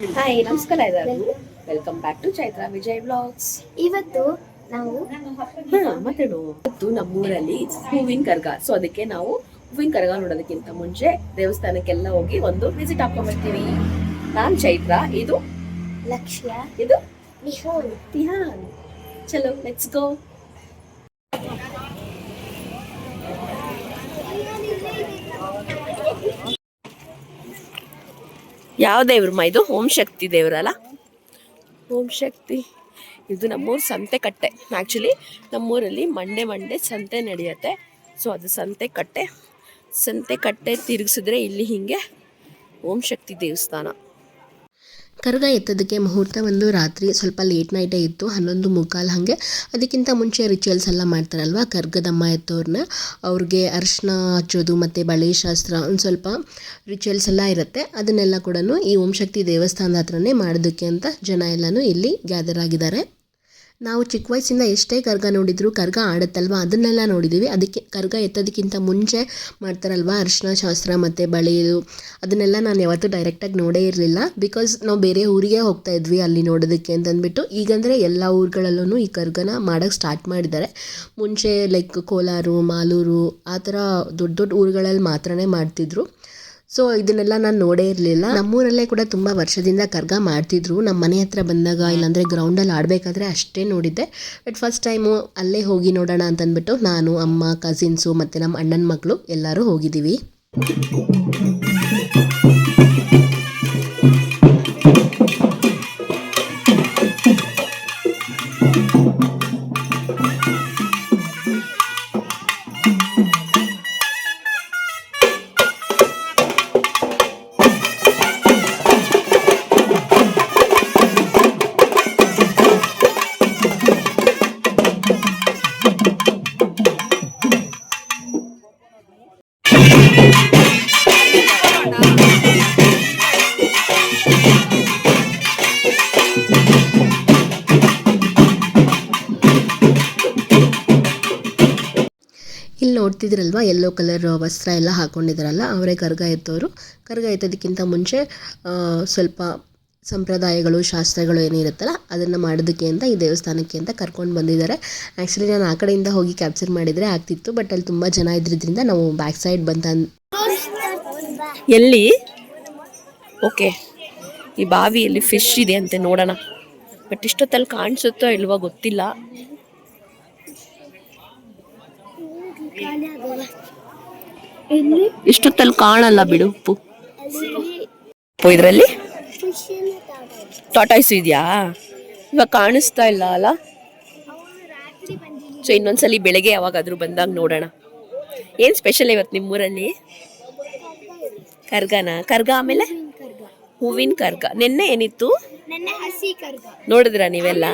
Hi ನಮಸ್ಕಾರ ಎಲ್ಲರಿಗೂ. Welcome back to Chaitra Vijay blogs ಇವತ್ತು ನಾವು ಹಾ ಮಾತಾಡು ಇವತ್ತು ನಮ್ಮೂರಲ್ಲಿ ಹೂವಿನ ಕರ್ಗ. ಸೊ ಅದಕ್ಕೆ ನಾವು ಹೂವಿನ ಕರ್ಗ ನೋಡೋದಕ್ಕಿಂತ ಮುಂಚೆ ದೇವಸ್ಥಾನಕ್ಕೆಲ್ಲ ಹೋಗಿ ಒಂದು ವಿಸಿಟ್ ಹಾಕೊಂಡ್ಬರ್ತೀವಿ ನಾನ್ ಚೈತ್ರ ಇದು? ಲಕ್ಷ್ಯ ಇದು? ನಿಹಾನ್ ಚಲೋ ಲೆಟ್ಸ್ ಗೋ ಯಾವ ದೇವ್ರಮ್ಮ ಇದು? ಓಂ ಶಕ್ತಿ ದೇವ್ರಲ್ಲ? ಓಂ ಶಕ್ತಿ. ಇದು ನಮ್ಮೂರು ಸಂತೆ ಕಟ್ಟೆ. ಆ್ಯಕ್ಚುಲಿ ನಮ್ಮೂರಲ್ಲಿ ಮಂಡೆ ಮಂಡೆ ಸಂತೆ ನಡೆಯುತ್ತೆ. ಸೊ ಅದು ಸಂತೆ ಕಟ್ಟೆ. ಸಂತೆ ಕಟ್ಟೆ ತಿರುಗಿಸಿದ್ರೆ ಇಲ್ಲಿ ಹೀಗೆ ಓಂ ಶಕ್ತಿ ದೇವಸ್ಥಾನ. ಕರ್ಗ ಎತ್ತೋದಕ್ಕೆ ಮುಹೂರ್ತ ಒಂದು ರಾತ್ರಿ ಸ್ವಲ್ಪ ಲೇಟ್ ನೈಟೇ ಇತ್ತು, ಹನ್ನೊಂದು ಮುಕ್ಕಾಲು ಹಾಗೆ. ಅದಕ್ಕಿಂತ ಮುಂಚೆ ರಿಚುವಲ್ಸ್ ಎಲ್ಲ ಮಾಡ್ತಾರಲ್ವ? ಕರ್ಗದಮ್ಮ ಎತ್ತೋರ್ನ. ಅವ್ರಿಗೆ ಅರಿಶಿನ ಹಚ್ಚೋದು ಮತ್ತು ಬಳೆ ಶಾಸ್ತ್ರ ಒಂದು ಸ್ವಲ್ಪ ರಿಚುವಲ್ಸ್ ಎಲ್ಲ ಇರುತ್ತೆ. ಅದನ್ನೆಲ್ಲ ಕೂಡ ಈ ಓಂ ಶಕ್ತಿ ದೇವಸ್ಥಾನದ ಹತ್ರನೇ ಮಾಡೋದಕ್ಕೆ ಅಂತ ಜನ ಎಲ್ಲನೂ ಇಲ್ಲಿ ಗ್ಯಾದರ್ ಆಗಿದ್ದಾರೆ. ನಾವು ಚಿಕ್ಕ ವಯಸ್ಸಿಂದ ಎಷ್ಟೇ ಕರ್ಗ ನೋಡಿದ್ರು ಕರ್ಗ ಆಡುತ್ತಲ್ವ? ಅದನ್ನೆಲ್ಲ ನೋಡಿದ್ದೀವಿ ಅದಕ್ಕೆ ಕರ್ಗ ಎತ್ತೋದಕ್ಕಿಂತ ಮುಂಚೆ ಮಾಡ್ತಾರಲ್ವ? ಅರಿಶಿನ ಶಾಸ್ತ್ರ ಮತ್ತು ಬಳೆಯದು. ಅದನ್ನೆಲ್ಲ ನಾನು ಯಾವತ್ತೂ ಡೈರೆಕ್ಟಾಗಿ ನೋಡೇ ಇರಲಿಲ್ಲ. ಬಿಕಾಸ್ ನಾವು ಬೇರೆ ಊರಿಗೆ ಹೋಗ್ತಾ ಇದ್ವಿ ಅಲ್ಲಿ ನೋಡೋದಕ್ಕೆ ಅಂತಂದ್ಬಿಟ್ಟು. ಈಗಂದರೆ ಎಲ್ಲ ಊರುಗಳಲ್ಲೂ ಈ ಕರ್ಗನ ಮಾಡೋಕ್ಕೆ ಸ್ಟಾರ್ಟ್ ಮಾಡಿದ್ದಾರೆ. ಮುಂಚೆ ಲೈಕ್ ಕೋಲಾರು, ಮಾಲೂರು, ಆ ಥರ ದೊಡ್ಡ ದೊಡ್ಡ ಊರುಗಳಲ್ಲಿ ಮಾತ್ರನೇ ಮಾಡ್ತಿದ್ರು. ಸೊ ಇದನ್ನೆಲ್ಲ ನಾನು ನೋಡೇ ಇರಲಿಲ್ಲ. ನಮ್ಮೂರಲ್ಲೇ ಕೂಡ ತುಂಬ ವರ್ಷದಿಂದ ಕರ್ಗ ಮಾಡ್ತಿದ್ರು. ನಮ್ಮ ಮನೆ ಹತ್ರ ಬಂದಾಗ ಇಲ್ಲಾಂದರೆ ಗ್ರೌಂಡಲ್ಲಿ ಆಡಬೇಕಾದ್ರೆ ಅಷ್ಟೇ ನೋಡಿದ್ದೆ. ಬಟ್ ಫಸ್ಟ್ ಟೈಮು ಅಲ್ಲೇ ಹೋಗಿ ನೋಡೋಣ ಅಂತಂದ್ಬಿಟ್ಟು ನಾನು, ಅಮ್ಮ ಕಸಿನ್ಸು ಮತ್ತು ನಮ್ಮ ಅಣ್ಣನ ಮಕ್ಕಳು ಎಲ್ಲರೂ ಹೋಗಿದ್ದೀವಿ. ಎಲ್ಲೋ ಯೆಲ್ಲೋ ಕಲರ್ ವಸ್ತ್ರ ಎಲ್ಲ ಹಾಕ್ಕೊಂಡಿದ್ದಾರಲ್ಲ ಅವರೇ ಕರ್ಗ ಎತ್ತೋರು ಕರ್ಗ ಎತ್ತೋದಕ್ಕಿಂತ ಮುಂಚೆ ಸ್ವಲ್ಪ ಸಂಪ್ರದಾಯಗಳು, ಶಾಸ್ತ್ರಗಳು ಏನಿರುತ್ತಲ್ಲ ಅದನ್ನು ಮಾಡೋದಕ್ಕೆ ಅಂತ ಈ ದೇವಸ್ಥಾನಕ್ಕೆ ಅಂತ ಕರ್ಕೊಂಡು ಬಂದಿದ್ದಾರೆ. ಆ್ಯಕ್ಚುಲಿ ನಾನು ಆ ಕಡೆಯಿಂದ ಹೋಗಿ ಕ್ಯಾಪ್ಚರ್ ಮಾಡಿದರೆ ಆಗ್ತಿತ್ತು ಬಟ್ ಅಲ್ಲಿ ತುಂಬ ಜನ ಇದ್ದಿದ್ದರಿಂದ ನಾವು ಬ್ಯಾಕ್ ಸೈಡ್ ಬಂತ ಎಲ್ಲಿ? ಓಕೆ ಈ ಬಾವಿಯಲ್ಲಿ ಫಿಶ್ ಇದೆ ಅಂತೆ ನೋಡೋಣ. ಬಟ್ ಇಷ್ಟೊತ್ತಲ್ಲಿ ಕಾಣಿಸುತ್ತೋ ಇಲ್ವೋ ಗೊತ್ತಿಲ್ಲ. ಇಷ್ಟೊತ್ತಲ್ಲಿ ಕಾಣಲ್ಲ ಬಿಡು ಉಪ್ಪು ಉಪ್ಪು ಇದರಲ್ಲಿ? ಫಿಶಿನ ಇದೆಯಾ? ಇವಾಗ ಕಾಣಿಸ್ತಾ ಇಲ್ಲ ಅಲ್ಲ? ಸೊ ಇನ್ನೊಂದ್ಸಲಿ ಬೆಳಗ್ಗೆ ಯಾವಾಗಾದ್ರೂ ಬಂದಾಗ ನೋಡೋಣ. ಏನು ಸ್ಪೆಷಲ್ ಇವತ್ತು ನಿಮ್ಮೂರಲ್ಲಿ? ಕರ್ಗನ? ಕರ್ಗ ಆಮೇಲೆ? ಹೂವಿನ ಕರ್ಗ. ನಿನ್ನೆ ಏನಿತ್ತು? ನೋಡಿದ್ರ ನೀವೆಲ್ಲ?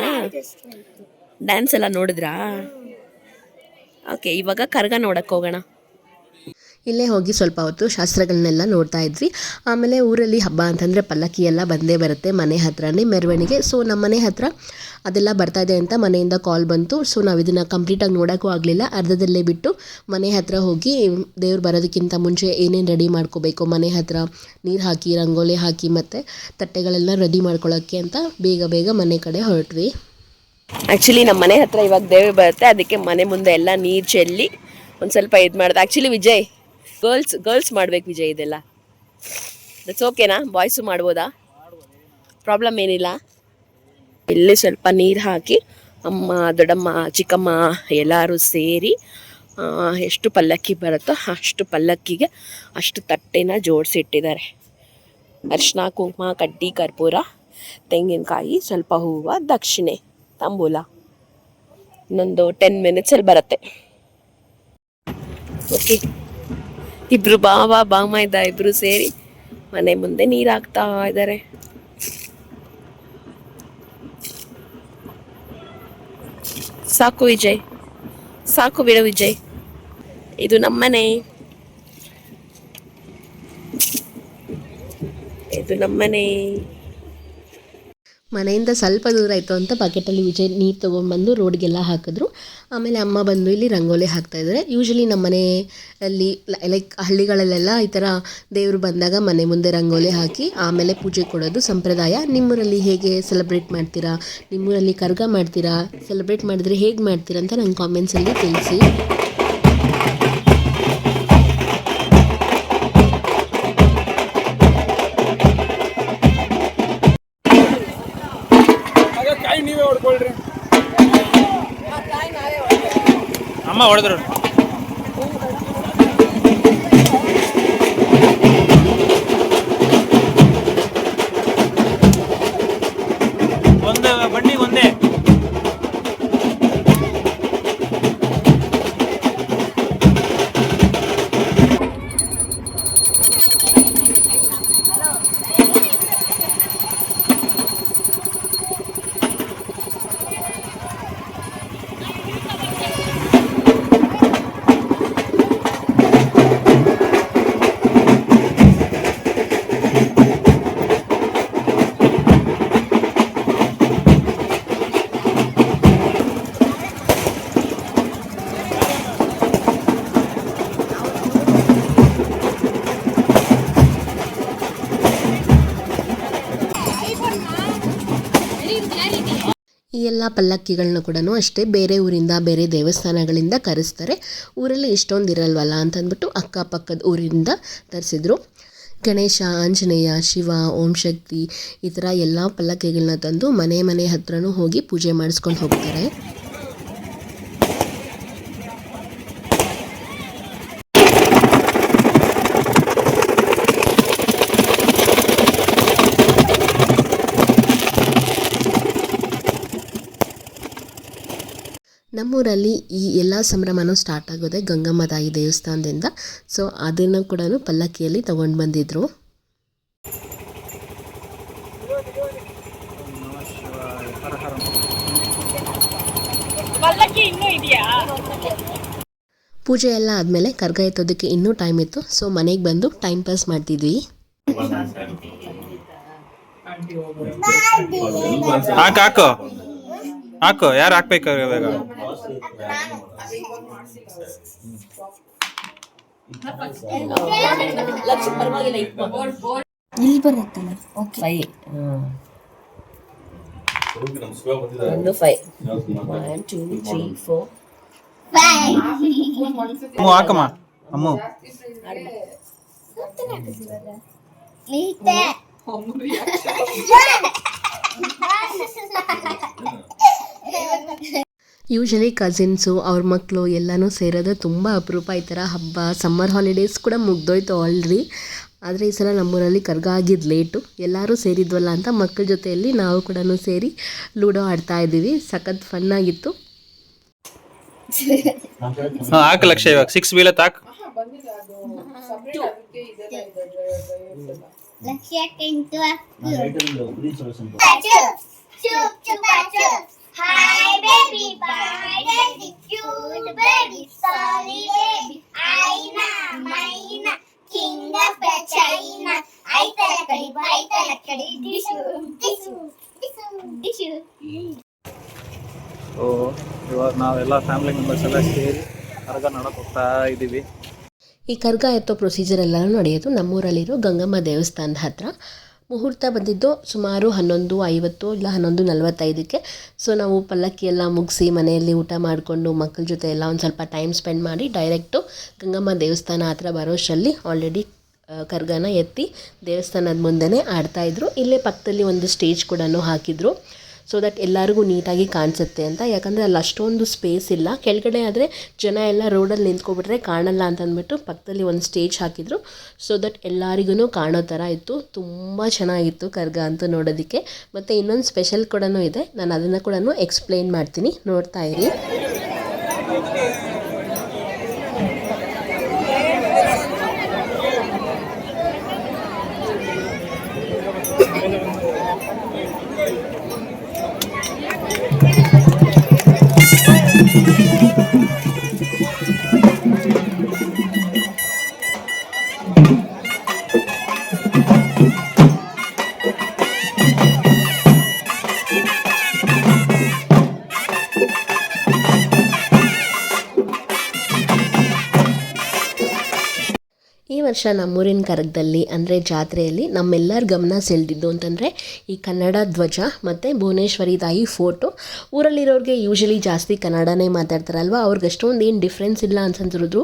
ಡ್ಯಾನ್ಸ್ ಎಲ್ಲ ನೋಡಿದ್ರಾ? ಓಕೆ, ಇವಾಗ ಕರ್ಗ ನೋಡಕ್ಕೆ ಹೋಗೋಣ. ಇಲ್ಲೇ ಹೋಗಿ ಸ್ವಲ್ಪ ಹೊತ್ತು ಶಾಸ್ತ್ರಗಳನ್ನೆಲ್ಲ ನೋಡ್ತಾ ಇದ್ವಿ. ಆಮೇಲೆ ಊರಲ್ಲಿ ಹಬ್ಬ ಅಂತಂದರೆ ಪಲ್ಲಕ್ಕಿ ಎಲ್ಲ ಬಂದೇ ಬರುತ್ತೆ ಮನೆ ಹತ್ರನೇ ಮೆರವಣಿಗೆ. ಸೊ ನಮ್ಮ ಮನೆ ಹತ್ರ ಅದೆಲ್ಲ ಬರ್ತಾ ಇದೆ ಅಂತ ಮನೆಯಿಂದ ಕಾಲ್ ಬಂತು. ಸೊ ನಾವು ಇದನ್ನು ಕಂಪ್ಲೀಟಾಗಿ ನೋಡೋಕ್ಕೂ ಆಗಲಿಲ್ಲ. ಅರ್ಧದಲ್ಲೇ ಬಿಟ್ಟು ಮನೆ ಹತ್ರ ಹೋಗಿ ದೇವ್ರು ಬರೋದಕ್ಕಿಂತ ಮುಂಚೆ ಏನೇನು ರೆಡಿ ಮಾಡ್ಕೋಬೇಕು? ಮನೆ ಹತ್ರ ನೀರು ಹಾಕಿ, ರಂಗೋಲಿ ಹಾಕಿ ಮತ್ತು ತಟ್ಟೆಗಳೆಲ್ಲ ರೆಡಿ ಮಾಡ್ಕೊಳ್ಳೋಕ್ಕೆ ಅಂತ ಬೇಗ ಬೇಗ ಮನೆ ಕಡೆ ಹೊರಟ್ವಿ. ಆ್ಯಕ್ಚುಲಿ ನಮ್ಮ ಮನೆ ಹತ್ರ ಇವಾಗ ದೇವಿ ಬರುತ್ತೆ. ಅದಕ್ಕೆ ಮನೆ ಮುಂದೆ ಎಲ್ಲ ನೀರು ಚೆಲ್ಲಿ ಒಂದು ಸ್ವಲ್ಪ ಇದು ಮಾಡಿದೆ. ಆ್ಯಕ್ಚುಲಿ ವಿಜಯ್ ಗರ್ಲ್ಸ್ ಗರ್ಲ್ಸ್ ಮಾಡ್ಬೇಕು ವಿಜಯ್ ಇದೆಲ್ಲ. ದಟ್ಸ್ ಓಕೆನಾ ಬಾಯ್ಸು ಮಾಡ್ಬೋದಾ? ಪ್ರಾಬ್ಲಮ್ ಏನಿಲ್ಲ. ಇಲ್ಲಿ ಸ್ವಲ್ಪ ನೀರು ಹಾಕಿ ಅಮ್ಮ, ದೊಡ್ಡಮ್ಮ, ಚಿಕ್ಕಮ್ಮ ಎಲ್ಲರೂ ಸೇರಿ ಎಷ್ಟು ಪಲ್ಲಕ್ಕಿ ಬರುತ್ತೋ ಅಷ್ಟು ಪಲ್ಲಕ್ಕಿಗೆ ಅಷ್ಟು ತಟ್ಟೆನ ಜೋಡಿಸಿಟ್ಟಿದ್ದಾರೆ. ಅರಿಶಿನ ಕುಂಕುಮ, ಕಡ್ಡಿ, ಕರ್ಪೂರ, ತೆಂಗಿನಕಾಯಿ, ಸ್ವಲ್ಪ ಹೂವು, ದಕ್ಷಿಣೆ. ತಾಂಬೂಲ. ಇನ್ನೊಂದು ಟೆನ್ ಮಿನಿಟ್ಸಲ್ಲಿ ಬರುತ್ತೆ. ಓಕೆ ಇಬ್ರು ಬಾವ ಬಾಮ ಇದ್ದ ಇಬ್ರು ಸೇರಿ ಮನೆ ಮುಂದೆ ನೀರು ಹಾಕ್ತಾ ಇದ್ದಾರೆ ಸಾಕು ವಿಜಯ್. ಸಾಕು ಬಿಡು ವಿಜಯ್. ಇದು ನಮ್ಮನೆ. ಇದು ನಮ್ಮನೆ. ಮನೆಯಿಂದ ಸ್ವಲ್ಪ ದೂರ ಆಯಿತು ಅಂತ ಬಕೆಟಲ್ಲಿ ವಿಜಯ್ ನೀರು ತೊಗೊಂಡ್ಬಂದು ರೋಡ್ಗೆಲ್ಲ ಹಾಕಿದ್ರು. ಆಮೇಲೆ ಅಮ್ಮ ಬಂದು ಇಲ್ಲಿ ರಂಗೋಲಿ ಹಾಕ್ತಾ ಇದ್ದಾರೆ ಯೂಶಲಿ ನಮ್ಮ ಮನೆಯಲ್ಲಿ ಲೈಕ್ ಹಳ್ಳಿಗಳಲ್ಲೆಲ್ಲ ಈ ಥರ ದೇವರು ಬಂದಾಗ ಮನೆ ಮುಂದೆ ರಂಗೋಲಿ ಹಾಕಿ ಆಮೇಲೆ ಪೂಜೆ ಕೊಡೋದು ಸಂಪ್ರದಾಯ. ನಿಮ್ಮೂರಲ್ಲಿ ಹೇಗೆ ಸೆಲೆಬ್ರೇಟ್ ಮಾಡ್ತೀರಾ? ನಿಮ್ಮೂರಲ್ಲಿ ಕರ್ಗ ಮಾಡ್ತೀರಾ? ಸೆಲೆಬ್ರೇಟ್ ಮಾಡಿದ್ರೆ ಹೇಗೆ ಮಾಡ್ತೀರಾ ಅಂತ ನಂಗೆ ಕಾಮೆಂಟ್ಸಲ್ಲಿ ತಿಳಿಸಿ. ಅಮ್ಮ ಹೊಡೆದ್ರು ಎಲ್ಲ ಪಲ್ಲಕ್ಕಿಗಳನ್ನ ಕೂಡ ಅಷ್ಟೇ ಬೇರೆ ಊರಿಂದ, ಬೇರೆ ದೇವಸ್ಥಾನಗಳಿಂದ ಕರೆಸ್ತಾರೆ. ಊರಲ್ಲಿ ಇಷ್ಟೊಂದು ಇರಲ್ವಲ್ಲ ಅಂತಂದ್ಬಿಟ್ಟು ಅಕ್ಕಪಕ್ಕದ ಊರಿಂದ ತರಿಸಿದ್ರು. ಗಣೇಶ, ಆಂಜನೇಯ, ಶಿವ, ಓಂ ಶಕ್ತಿ ಈ ಥರ ಎಲ್ಲ ಪಲ್ಲಕ್ಕಿಗಳನ್ನ ತಂದು ಮನೆ ಮನೆ ಹತ್ರನೂ ಹೋಗಿ ಪೂಜೆ ಮಾಡಿಸ್ಕೊಂಡು ಹೋಗ್ತಾರೆ. ನಮ್ಮೂರಲ್ಲಿ ಈ ಎಲ್ಲ ಸಂಭ್ರಮನೂ ಸ್ಟಾರ್ಟ್ ಆಗೋದೆ ಗಂಗಮ್ಮ ತಾಯಿ ದೇವಸ್ಥಾನದಿಂದ. ಸೊ ಅದನ್ನು ಕೂಡ ಪಲ್ಲಕ್ಕಿಯಲ್ಲಿ ತಗೊಂಡು ಬಂದಿದ್ರು. ಪೂಜೆ ಎಲ್ಲ ಆದಮೇಲೆ ಕರ್ಗ ಎತ್ತೋದಕ್ಕೆ ಇನ್ನೂ ಟೈಮ್ ಇತ್ತು. ಸೊ ಮನೆಗೆ ಬಂದು ಟೈಮ್ ಪಾಸ್ ಮಾಡ್ತಿದ್ವಿ. ಹಾಕು ಹಾಕು ಯಾರು ಹಾಕ್ಬೇಕು ಇವಾಗ? ಇಲ್ಲಿ ಬರುತ್ತಲ್ಲ ಓಕೆ ಫೈ ಒಂದು five one two three four Ammu ಹಾಕಮ್ಮ. ಅಮ್ಮು. ಯೂಶಲಿ ಕಸಿನ್ಸು ಅವ್ರ ಮಕ್ಕಳು ಎಲ್ಲನೂ ಸೇರೋದು ತುಂಬ ಅಪರೂಪ. ಈ ಥರ ಹಬ್ಬ ಸಮ್ಮರ್ ಹಾಲಿಡೇಸ್ ಕೂಡ ಮುಗ್ದೋಯ್ತು ಆಲ್ರಿ ಆದರೆ ಈ ಸಲ ನಮ್ಮೂರಲ್ಲಿ ಕರ್ಗ ಆಗಿದ್ದು ಲೇಟು ಎಲ್ಲರೂ ಸೇರಿದ್ವಲ್ಲ ಅಂತ ಮಕ್ಕಳ ಜೊತೆಯಲ್ಲಿ ನಾವು ಕೂಡ ಸೇರಿ ಲೂಡೋ ಆಡ್ತಾ ಇದ್ದೀವಿ. ಸಖತ್ ಫನ್ನಾಗಿತ್ತು ಹಾ ಹಾಕು ಲಕ್ಷ ಇವಾಗ ಸಿಕ್ಸ್ ಬೀಳತ್ ಹಾಕು. ಲಕ್ಷ್ಯ ನಾವೆಲ್ಲ ಫ್ಯಾಮಿಲಿ ಮೆಂಬರ್ಸ್ ಎಲ್ಲ ಸೇರಿ ಕರ್ಗ ನೋಡಕ್ಕೆ ಹೋಗ್ತಾ ಇದ್ದೀವಿ ಈ ಕರ್ಗ ಎತ್ತೋ ಪ್ರೊಸೀಜರ್ ಎಲ್ಲನೂ ನಡೆಯೋದು ನಮ್ಮೂರಲ್ಲಿರೋ ಗಂಗಮ್ಮ ದೇವಸ್ಥಾನದ ಹತ್ರ. ಮುಹೂರ್ತ ಬಂದಿದ್ದು ಸುಮಾರು ಹನ್ನೊಂದು ಐವತ್ತು ಇಲ್ಲ ಹನ್ನೊಂದು ನಲವತ್ತೈದಕ್ಕೆ. ಸೊ ನಾವು ಪಲ್ಲಕ್ಕಿ ಎಲ್ಲ ಮುಗಿಸಿ ಮನೆಯಲ್ಲಿ ಊಟ ಮಾಡಿಕೊಂಡು ಮಕ್ಕಳ ಜೊತೆ ಎಲ್ಲ ಒಂದು ಸ್ವಲ್ಪ ಟೈಮ್ ಸ್ಪೆಂಡ್ ಮಾಡಿ ಡೈರೆಕ್ಟು ಗಂಗಮ್ಮ ದೇವಸ್ಥಾನ ಹತ್ರ ಬರೋಷ್ಟರಲ್ಲಿ ಆಲ್ರೆಡಿ ಕರ್ಗನ ಎತ್ತಿ ದೇವಸ್ಥಾನದ ಮುಂದೆನೇ ಆಡ್ತಾಯಿದ್ರು ಇಲ್ಲೇ ಪಕ್ಕದಲ್ಲಿ ಒಂದು ಸ್ಟೇಜ್ ಕೂಡ ಹಾಕಿದ್ರು. ಸೊ ದಟ್ ಎಲ್ಲರಿಗೂ ನೀಟಾಗಿ ಕಾಣಿಸುತ್ತೆ ಅಂತ. ಯಾಕಂದರೆ ಅಲ್ಲಿ ಅಷ್ಟೊಂದು ಸ್ಪೇಸ್ ಇಲ್ಲ. ಕೆಳಗಡೆ ಆದರೆ ಜನ ಎಲ್ಲ ರೋಡಲ್ಲಿ ನಿಂತ್ಕೊಬಿಟ್ರೆ ಕಾಣಲ್ಲ ಅಂತ ಅಂದ್ಬಿಟ್ಟು ಪಕ್ಕದಲ್ಲಿ ಒಂದು ಸ್ಟೇಜ್ ಹಾಕಿದ್ರು. ಸೊ ದಟ್ ಎಲ್ಲರಿಗೂ ಕಾಣೋ ಥರ ಇತ್ತು. ತುಂಬ ಚೆನ್ನಾಗಿತ್ತು ಕರ್ಗ ಅಂತ ನೋಡೋದಕ್ಕೆ. ಮತ್ತು ಇನ್ನೊಂದು ಸ್ಪೆಷಲ್ ಕೂಡ ಇದೆ. ನಾನು ಅದನ್ನು ಕೂಡ ಎಕ್ಸ್ಪ್ಲೈನ್ ಮಾಡ್ತೀನಿ. ನೋಡ್ತಾ ಇರಿ. ವರ್ಷ ನಮ್ಮೂರಿನ ಕರಗದಲ್ಲಿ, ಅಂದರೆ ಜಾತ್ರೆಯಲ್ಲಿ ನಮ್ಮೆಲ್ಲರ ಗಮನ ಸೆಳೆದಿದ್ದು ಅಂತಂದರೆ ಈ ಕನ್ನಡ ಧ್ವಜ ಮತ್ತು ಭುವನೇಶ್ವರಿ ತಾಯಿ ಫೋಟೋ ಊರಲ್ಲಿರೋರಿಗೆ ಯೂಶಲಿ ಜಾಸ್ತಿ ಕನ್ನಡನೇ ಮಾತಾಡ್ತಾರಲ್ವ? ಅವ್ರಿಗೆ ಅಷ್ಟೊಂದು ಏನು ಡಿಫ್ರೆನ್ಸ್ ಇಲ್ಲ ಅನ್ಸಂತಿದ್ರು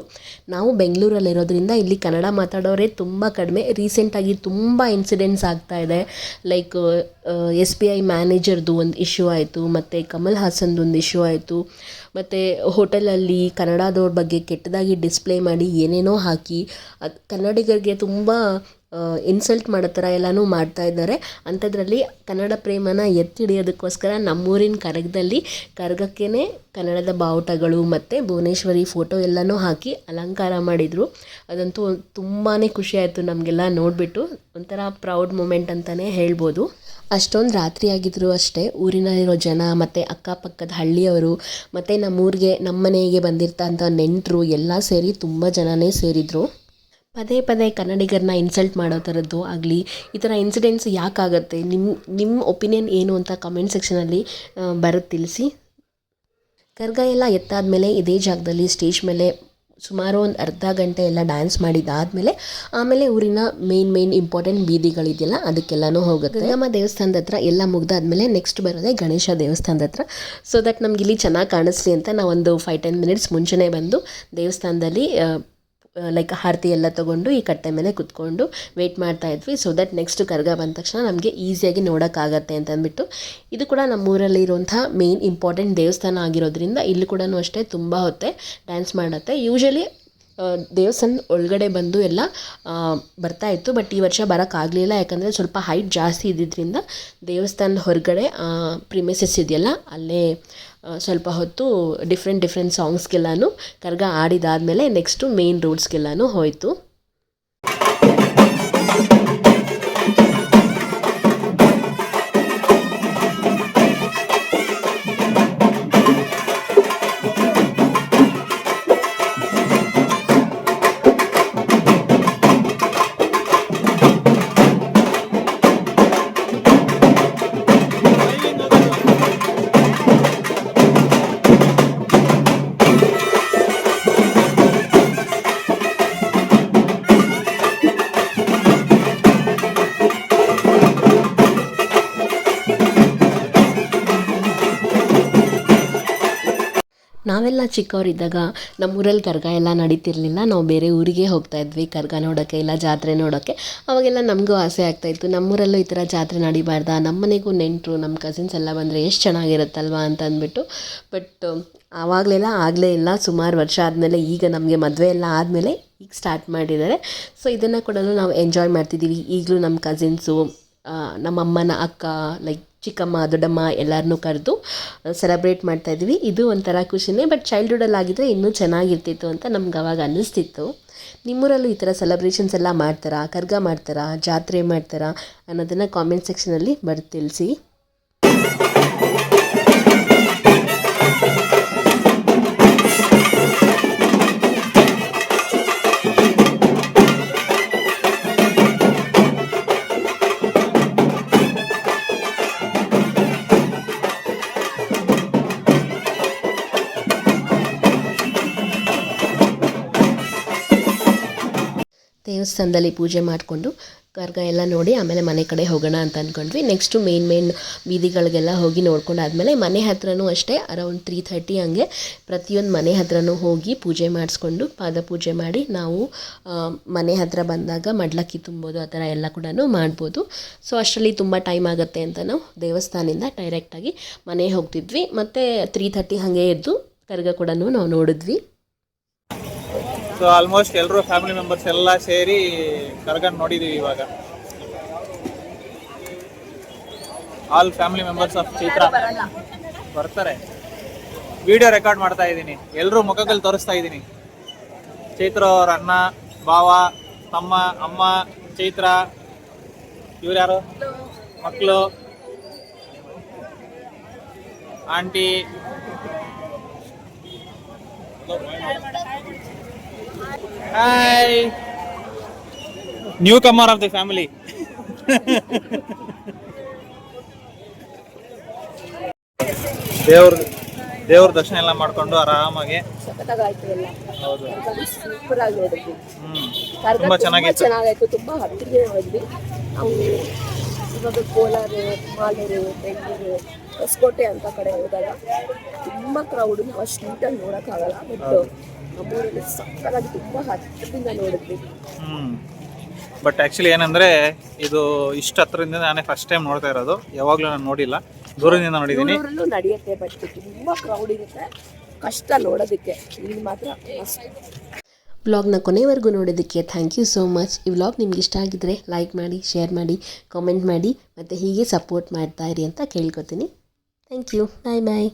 ನಾವು ಬೆಂಗಳೂರಲ್ಲಿರೋದ್ರಿಂದ ಇಲ್ಲಿ ಕನ್ನಡ ಮಾತಾಡೋರೇ ತುಂಬ ಕಡಿಮೆ. ರೀಸೆಂಟಾಗಿ ತುಂಬ ಇನ್ಸಿಡೆಂಟ್ಸ್ ಆಗ್ತಾ ಇದೆ. ಲೈಕ್ ಎಸ್ ಬಿ ಐ ಮ್ಯಾನೇಜರ್ದು ಒಂದು ಇಶ್ಯೂ ಆಯಿತು, ಮತ್ತು ಕಮಲ್ ಹಾಸನ್ದು ಒಂದು ಇಶ್ಯೂ ಆಯಿತು. ಮತ್ತು ಹೋಟೆಲಲ್ಲಿ ಕನ್ನಡದವ್ರ ಬಗ್ಗೆ ಕೆಟ್ಟದಾಗಿ ಡಿಸ್ಪ್ಲೇ ಮಾಡಿ ಏನೇನೋ ಹಾಕಿ ಅದು ಕನ್ನಡಿಗರಿಗೆ ತುಂಬ ಇನ್ಸಲ್ಟ್ ಮಾಡೋ ಥರ ಎಲ್ಲನೂ ಮಾಡ್ತಾ ಇದ್ದಾರೆ. ಅಂಥದ್ರಲ್ಲಿ ಕನ್ನಡ ಪ್ರೇಮನ ಎತ್ತಿ ಹಿಡಿಯೋದಕ್ಕೋಸ್ಕರ ನಮ್ಮೂರಿನ ಕರಗದಲ್ಲಿ ಕರಗಕ್ಕೇ ಕನ್ನಡದ ಬಾವುಟಗಳು ಮತ್ತು ಭುವನೇಶ್ವರಿ ಫೋಟೋ ಎಲ್ಲನೂ ಹಾಕಿ ಅಲಂಕಾರ ಮಾಡಿದರು. ಅದಂತೂ ತುಂಬಾ ಖುಷಿ ಆಯಿತು ನಮಗೆಲ್ಲ ನೋಡಿಬಿಟ್ಟು. ಒಂಥರ ಪ್ರೌಡ್ ಮೂಮೆಂಟ್ ಅಂತಲೇ ಹೇಳ್ಬೋದು. ಅಷ್ಟೊಂದು ರಾತ್ರಿ ಆಗಿದ್ರು ಅಷ್ಟೇ ಊರಿನಲ್ಲಿರೋ ಜನ ಮತ್ತು ಅಕ್ಕಪಕ್ಕದ ಹಳ್ಳಿಯವರು ಮತ್ತು ನಮ್ಮೂರಿಗೆ ನಮ್ಮ ಮನೆಗೆ ಬಂದಿರ್ತಂಥ ನೆಂಟರು ಎಲ್ಲ ಸೇರಿ ತುಂಬ ಜನನೇ ಸೇರಿದರು. ಪದೇ ಪದೇ ಕನ್ನಡಿಗರನ್ನ ಇನ್ಸಲ್ಟ್ ಮಾಡೋ ಥರದ್ದು ಆಗಲಿ, ಈ ಥರ ಇನ್ಸಿಡೆಂಟ್ಸ್ ಯಾಕಾಗತ್ತೆ ನಿಮ್ಮ ನಿಮ್ಮ ಒಪಿನಿಯನ್ ಏನು ಅಂತ ಕಮೆಂಟ್ ಸೆಕ್ಷನಲ್ಲಿ ಬರೋದು ತಿಳಿಸಿ. ಕರ್ಗ ಎಲ್ಲ ಎತ್ತಾದ ಮೇಲೆ ಇದೇ ಜಾಗದಲ್ಲಿ ಸ್ಟೇಜ್ ಮೇಲೆ ಸುಮಾರು ಒಂದು ಅರ್ಧ ಗಂಟೆ ಎಲ್ಲ ಡ್ಯಾನ್ಸ್ ಮಾಡಿದ್ದಾದಮೇಲೆ ಆಮೇಲೆ ಊರಿನ ಮೇನ್ ಮೇನ್ ಇಂಪಾರ್ಟೆಂಟ್ ಬೀದಿಗಳಿದೆಯಲ್ಲ, ಅದಕ್ಕೆಲ್ಲನೂ ಹೋಗುತ್ತೆ. ನಮ್ಮ ದೇವಸ್ಥಾನದ ಹತ್ರ ಎಲ್ಲ ಮುಗ್ದಾದ್ಮೇಲೆ ನೆಕ್ಸ್ಟ್ ಬರೋದೇ ಗಣೇಶ ದೇವಸ್ಥಾನದ ಹತ್ರ. ಸೊ ದಟ್ ನಮ್ಗೆ ಇಲ್ಲಿ ಚೆನ್ನಾಗಿ ಕಾಣಿಸ್ಲಿ ಅಂತ ನಾವೊಂದು ಫೈವ್ ಟೆನ್ ಮಿನಿಟ್ಸ್ ಮುಂಚೆನೇ ಬಂದು ದೇವಸ್ಥಾನದಲ್ಲಿ ಲೈಕ್ ಆರತಿ ಎಲ್ಲ ತೊಗೊಂಡು ಈ ಕಟ್ಟೆ ಮೇಲೆ ಕುತ್ಕೊಂಡು ವೆಯ್ಟ್ ಮಾಡ್ತಾ ಇದ್ವಿ. ಸೊ ದಟ್ ನೆಕ್ಸ್ಟ್ ಕರ್ಗ ಬಂದ ತಕ್ಷಣ ನಮಗೆ ಈಸಿಯಾಗಿ ನೋಡೋಕ್ಕಾಗತ್ತೆ ಅಂತ ಅಂದ್ಬಿಟ್ಟು ಇದು ಕೂಡ ನಮ್ಮೂರಲ್ಲಿ ಇರುವಂಥ ಮೇನ್ ಇಂಪಾರ್ಟೆಂಟ್ ದೇವಸ್ಥಾನ ಆಗಿರೋದ್ರಿಂದ ಇಲ್ಲಿ ಕೂಡ ಅಷ್ಟೇ ತುಂಬ ಹೊತ್ತೆ ಡ್ಯಾನ್ಸ್ ಮಾಡುತ್ತೆ. ಯೂಶಲಿ ದೇವಸ್ಥಾನ ಒಳಗಡೆ ಬಂದು ಎಲ್ಲ ಬರ್ತಾ ಇತ್ತು. ಬಟ್ ಈ ವರ್ಷ ಬರೋಕ್ಕಾಗಲಿಲ್ಲ ಯಾಕಂದರೆ ಸ್ವಲ್ಪ ಹೈಟ್ ಜಾಸ್ತಿ ಇದ್ದಿದ್ದರಿಂದ ದೇವಸ್ಥಾನದ ಹೊರಗಡೆ ಪ್ರಿಮೆಸಸ್ ಇದೆಯಲ್ಲ, ಅಲ್ಲೇ ಸ್ವಲ್ಪ ಹೊತ್ತು ಡಿಫ್ರೆಂಟ್ ಡಿಫ್ರೆಂಟ್ ಸಾಂಗ್ಸ್ಗೆಲ್ಲನೂ ಕರ್ಗ ಆಡಿದಾದಮೇಲೆ ನೆಕ್ಸ್ಟು ಮೇಯ್ನ್ ರೋಡ್ಸ್ಗೆಲ್ಲನೂ ಹೋಯಿತು. ನಾವೆಲ್ಲ ಚಿಕ್ಕವರಿದ್ದಾಗ ನಮ್ಮೂರಲ್ಲಿ ಕರ್ಗ ಎಲ್ಲ ನಡೀತಿರ್ಲಿಲ್ಲ. ನಾವು ಬೇರೆ ಊರಿಗೆ ಹೋಗ್ತಾ ಇದ್ವಿ, ಕರ್ಗ ನೋಡೋಕ್ಕೆ ಇಲ್ಲ ಜಾತ್ರೆ ನೋಡೋಕ್ಕೆ ಅವಾಗೆಲ್ಲ ನಮಗೂ ಆಸೆ ಆಗ್ತಾಯಿತ್ತು ನಮ್ಮೂರಲ್ಲೂ ಈ ಥರ ಜಾತ್ರೆ ನಡಿಬಾರ್ದಾ? ನಮ್ಮ ಮನೆಗೂ ನೆಂಟರು, ನಮ್ಮ ಕಸಿನ್ಸ್ ಎಲ್ಲ ಬಂದರೆ ಎಷ್ಟು ಚೆನ್ನಾಗಿರುತ್ತಲ್ವಾ ಅಂತ ಅಂದ್ಬಿಟ್ಟು. ಬಟ್ ಆವಾಗಲೆಲ್ಲ ಆಗಲೇ ಇಲ್ಲ. ಸುಮಾರು ವರ್ಷ ಆದಮೇಲೆ ಈಗ ನಮಗೆ ಮದುವೆ ಎಲ್ಲ ಆದಮೇಲೆ ಈಗ ಸ್ಟಾರ್ಟ್ ಮಾಡಿದ್ದಾರೆ. ಸೊ ಇದನ್ನು ಕೂಡ ನಾವು ಎಂಜಾಯ್ ಮಾಡ್ತಿದ್ದೀವಿ. ಈಗಲೂ ನಮ್ಮ ಕಸಿನ್ಸು ನಮ್ಮ ಅಮ್ಮನ ಅಕ್ಕ ಲೈಕ್ ಚಿಕ್ಕಮ್ಮ, ದೊಡ್ಡಮ್ಮ ಎಲ್ಲರನ್ನೂ ಕರೆದು ಸೆಲೆಬ್ರೇಟ್ ಮಾಡ್ತಾ ಇದ್ವಿ. ಇದು ಒಂಥರ ಖುಷಿನೇ ಬಟ್ ಚೈಲ್ಡ್ಹುಡಲ್ಲಿ ಆಗಿದ್ರೆ ಇನ್ನೂ ಚೆನ್ನಾಗಿರ್ತಿತ್ತು ಅಂತ ನಮ್ಗೆ ಅವಾಗ ಅನ್ನಿಸ್ತಿತ್ತು. ನಿಮ್ಮೂರಲ್ಲೂ ಈ ಥರ ಸೆಲೆಬ್ರೇಷನ್ಸ್ ಎಲ್ಲ ಮಾಡ್ತಾರಾ? ಕರ್ಗ ಮಾಡ್ತಾರಾ? ಜಾತ್ರೆ ಮಾಡ್ತಾರಾ? ಅನ್ನೋದನ್ನು ಕಾಮೆಂಟ್ ಸೆಕ್ಷನಲ್ಲಿ ಬರೆದು ತಿಳಿಸಿ ದೇವಸ್ಥಾನದಲ್ಲಿ ಪೂಜೆ ಮಾಡಿಕೊಂಡು ಕರ್ಗ ಎಲ್ಲ ನೋಡಿ ಆಮೇಲೆ ಮನೆ ಕಡೆ ಹೋಗೋಣ ಅಂತ ಅಂದ್ಕೊಂಡ್ವಿ ನೆಕ್ಸ್ಟು ಮೇನ್ ಮೇನ್ ಬೀದಿಗಳಿಗೆಲ್ಲ ಹೋಗಿ ನೋಡ್ಕೊಂಡಾದ್ಮೇಲೆ ಮನೆ ಹತ್ರನೂ ಅಷ್ಟೇ ಅರೌಂಡ್ ತ್ರೀ ಥರ್ಟಿ ಹಂಗೆ ಪ್ರತಿಯೊಂದು ಮನೆ ಹತ್ರನೂ ಹೋಗಿ ಪೂಜೆ ಮಾಡಿಸ್ಕೊಂಡು ಪಾದ ಪೂಜೆ ಮಾಡಿ ನಾವು ಮನೆ ಹತ್ರ ಬಂದಾಗ ಮಡ್ಲಕ್ಕಿ ತುಂಬೋದು ಆ ಥರ ಎಲ್ಲ ಕೂಡ ಮಾಡ್ಬೋದು. ಸೊ ಅಷ್ಟರಲ್ಲಿ ತುಂಬ ಟೈಮ್ ಆಗುತ್ತೆ ಅಂತ ನಾವು ದೇವಸ್ಥಾನದಿಂದ ಡೈರೆಕ್ಟಾಗಿ ಮನೆ ಹೋಗ್ತಿದ್ವಿ. ಮತ್ತು ತ್ರೀ ಥರ್ಟಿ ಹಾಗೆ ಎದ್ದು ಕರ್ಗ ಕೂಡ ನಾವು ನೋಡಿದ್ವಿ. ಸೊ ಆಲ್ಮೋಸ್ಟ್ ಎಲ್ಲರೂ ಫ್ಯಾಮಿಲಿ ಮೆಂಬರ್ಸ್ ಎಲ್ಲ ಸೇರಿ ಕರ್ಗನ್ ನೋಡಿದೀವಿ ಇವಾಗ. All family members of Chitra ಬರ್ತಾರೆ. ವಿಡಿಯೋ ರೆಕಾರ್ಡ್ ಮಾಡ್ತಾ ಇದ್ದೀನಿ. ಎಲ್ಲರೂ ಮುಖಗಳು ತೋರಿಸ್ತಾ ಇದ್ದೀನಿ. ಚೈತ್ರ ಅವ್ರ ಅಣ್ಣ, ಭಾವ, ತಮ್ಮ, ಅಮ್ಮ ಚೈತ್ರ ಇವ್ರು ಯಾರು? ಮಕ್ಕಳು aunty hi newcomer of the family ದೇವ್ರ ದೇವ್ರ ದರ್ಶನ ಎಲ್ಲ ಮಾಡ್ಕೊಂಡು ಆರಾಮಾಗಿ. ಹೌದು. ಸೂಪರ್ ಆಗಿ ನೋಡಿದ್ವಿ ತುಂಬಾ ಚೆನ್ನಾಗಿತ್ತು. ಚೆನ್ನಾಗಾಯ್ತು ತುಂಬಾ ಹತ್ತಿರ ಹೋದ್ವಿ ಇವಾಗ ಕೋಲಾರ ಮಾಲೂರು ಬೆಂಗಳೂರು ಹೊಸಕೋಟೆ ಅಂತ ಕಡೆ ಹೋದಾಗ ತುಂಬ ಕ್ರೌಡ್ ನಾವು ಅಷ್ಟು ನೀಟಾಗಿ ನೋಡೋಕ್ಕಾಗಲ್ಲ. ಬಟ್ ನಮ್ಮೂರಲ್ಲಿ ಸಕ್ಕತ್ತಾಗಿ ತುಂಬ ಹತ್ತಿರದಿಂದ ನೋಡಿದ್ವಿ. ಹ್ಮ್. ಬಟ್ ಆ್ಯಕ್ಚುಲಿ ಏನಂದ್ರೆ ಇದು ಇಷ್ಟು ಹತ್ರದಿಂದ ನಾನೇ ಫಸ್ಟ್ ಟೈಮ್ ನೋಡ್ತಾ ಇರೋದು. ಯಾವಾಗಲೂ ನಾನು ನೋಡಿಲ್ಲ. ದೂರದಿಂದ ನೋಡಿದ್ದೀನಿ ನಡೆಯುತ್ತೆ ಬಟ್ ತುಂಬಾ ಕ್ರೌಡ್ ಇರುತ್ತೆ. ಕಷ್ಟ ನೋಡೋದಕ್ಕೆ ಇಲ್ಲಿ ಮಾತ್ರ ವ್ಲಾಗ್ನ ಕೊನೆವರೆಗೂ ನೋಡೋದಕ್ಕೆ ಥ್ಯಾಂಕ್ ಯು ಸೋ ಮಚ್ ಈ ವ್ಲಾಗ್ ನಿಮ್ಗೆ ಇಷ್ಟ ಆಗಿದ್ರೆ ಲೈಕ್ ಮಾಡಿ ಶೇರ್ ಮಾಡಿ ಕಾಮೆಂಟ್ ಮಾಡಿ, ಮತ್ತು ಹೀಗೆ ಸಪೋರ್ಟ್ ಮಾಡ್ತಾ ಇರಿ ಅಂತ ಕೇಳ್ಕೊತೀನಿ. Thank you bye bye